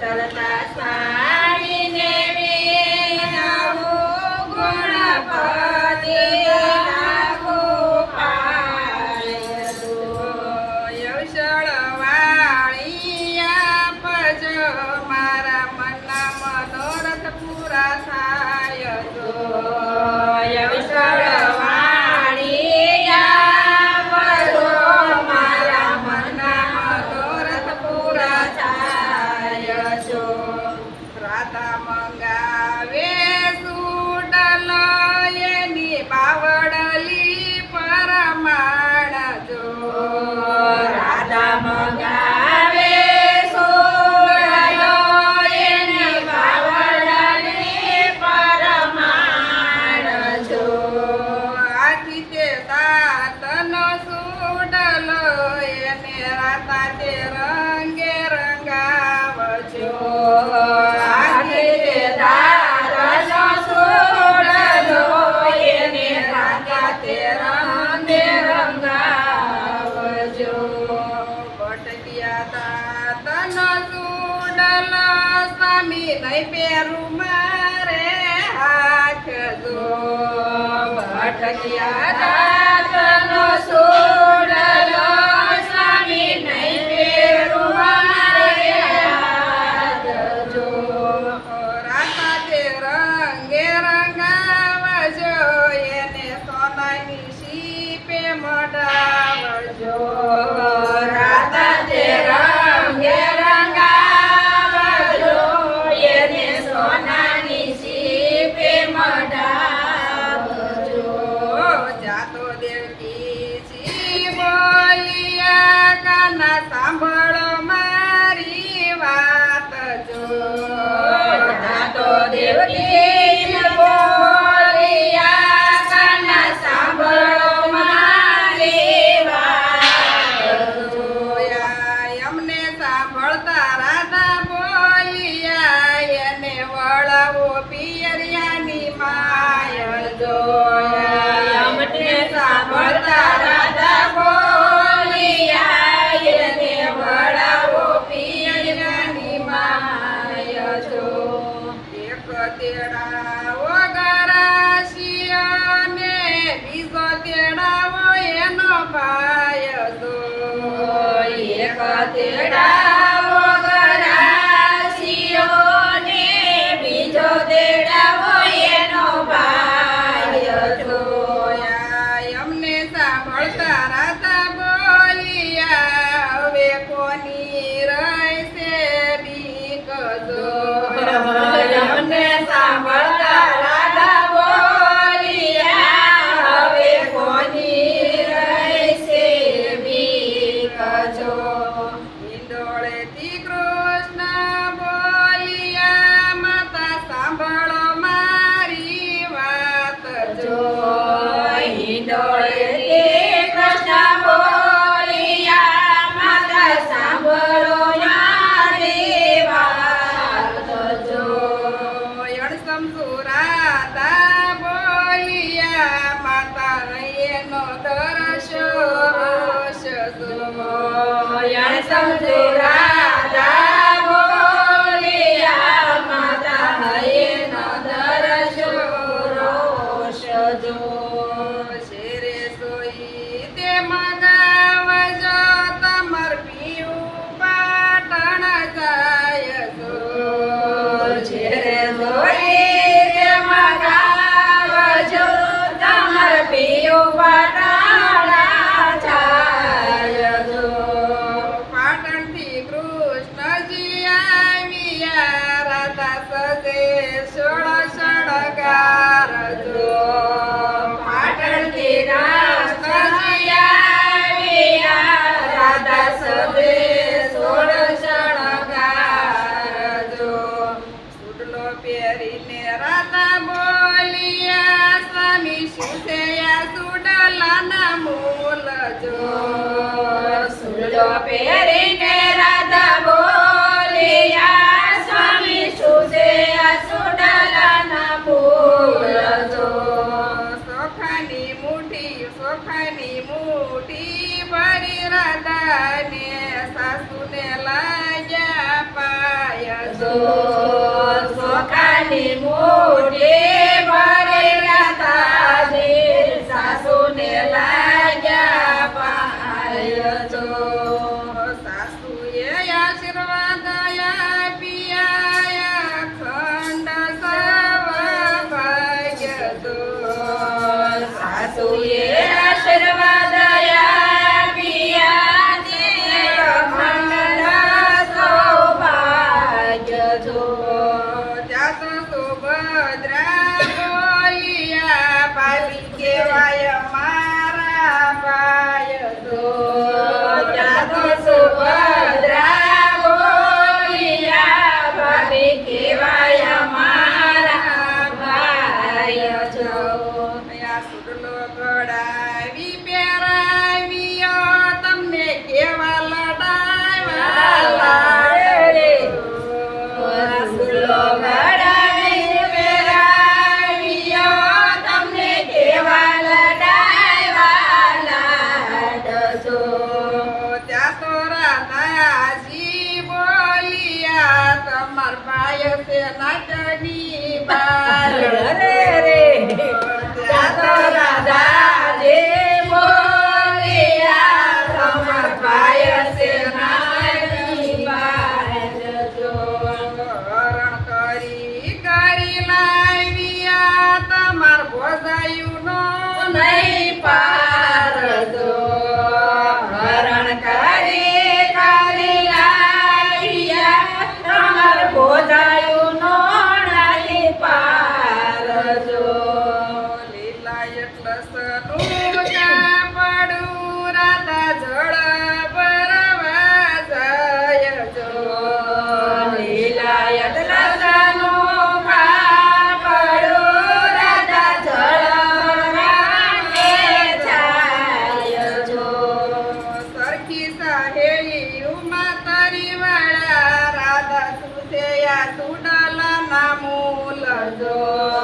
Shall at સ્વામી નહીં પેરું મારે હાથ જો સ્વામી નહીં પેરું મારે હાથ જો રાતા તે રંગે રંગાવજો શીપે મોટા ದೇವತೆಯೇ તેડાવો ગરાશિયાને બીજો તેડાવો એનો ભાઈ એક તેડા માતા બોલિયા માતા રૈયનો દરશો સમજો રા પહેરીને રાધા બોલિયા સ્વામી સુજે સુડાલાના બોલ જો. સોખાની મુઠી સોખાની મુઠી ભરી રાધાને સાસુને લાગ્યા પાય જો. સોખાની મુઠી ભરી રાધાને Hallelujah. મૂલ જો.